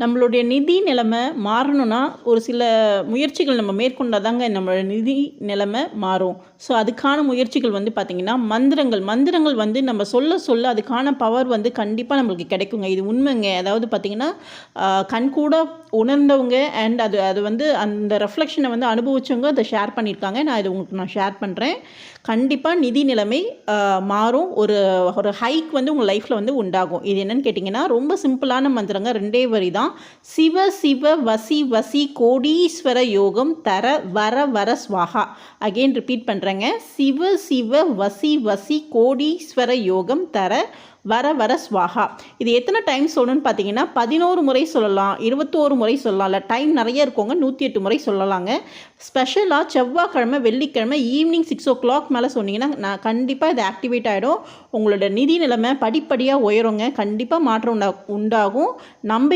நம்மளுடைய நிதி நிலைமை மாறணும்னா ஒரு சில முயற்சிகள் நம்ம மேற்கொண்டால் தாங்க நம்மளோட நிதி நிலைமை மாறும். ஸோ அதுக்கான முயற்சிகள் வந்து பார்த்திங்கன்னா மந்திரங்கள். மந்திரங்கள் வந்து நம்ம சொல்ல சொல்ல அதுக்கான பவர் வந்து கண்டிப்பாக நம்மளுக்கு கிடைக்குங்க. இது உண்மைங்க. அதாவது பார்த்திங்கன்னா கண்கூட உணர்ந்தவங்க அண்ட் அது அது வந்து அந்த ரெஃப்ளெக்ஷனை வந்து அனுபவிச்சவங்க அதை ஷேர் பண்ணியிருக்காங்க. நான் இது உங்களுக்கு நான் ஷேர் பண்ணுறேன் கண்டிப்பாக நிதி நிலைமை மாறும். ஒரு ஒரு ஹைக் வந்து உங்கள் லைஃப்பில் வந்து உண்டாகும். இது என்னென்னு கேட்டிங்கன்னா ரொம்ப சிம்பிளான மந்திரங்க. ரெண்டே வரி தான் சிவ சிவ வசி வசி கோடீஸ்வர யோகம் தர வர வர ஸ்வாகா. அகெயின் ரிப்பீட் பண்ணுறேங்க சிவ சிவ வசி வசி கோடீஸ்வர யோகம் தர வர வர ஸ்வாகா. இது எத்தனை டைம் சொல்லணும்னு பார்த்தீங்கன்னா பதினோரு முறை சொல்லலாம் இருபத்தோரு முறை சொல்லலாம் இல்லை டைம் நிறைய இருக்கவங்க நூற்றி எட்டு முறை சொல்லலாங்க. ஸ்பெஷலாக செவ்வாய்க்கிழமை வெள்ளிக்கிழமை ஈவினிங் சிக்ஸ் ஓ கிளாக் மேலே சொன்னீங்கன்னா நான் கண்டிப்பாக இது ஆக்டிவேட் ஆகிடும் உங்களோட நிதி நிலைமை படிப்படியாக உயருங்க. கண்டிப்பாக மாற்றம் உண்டா உண்டாகும். நம்பிக்கை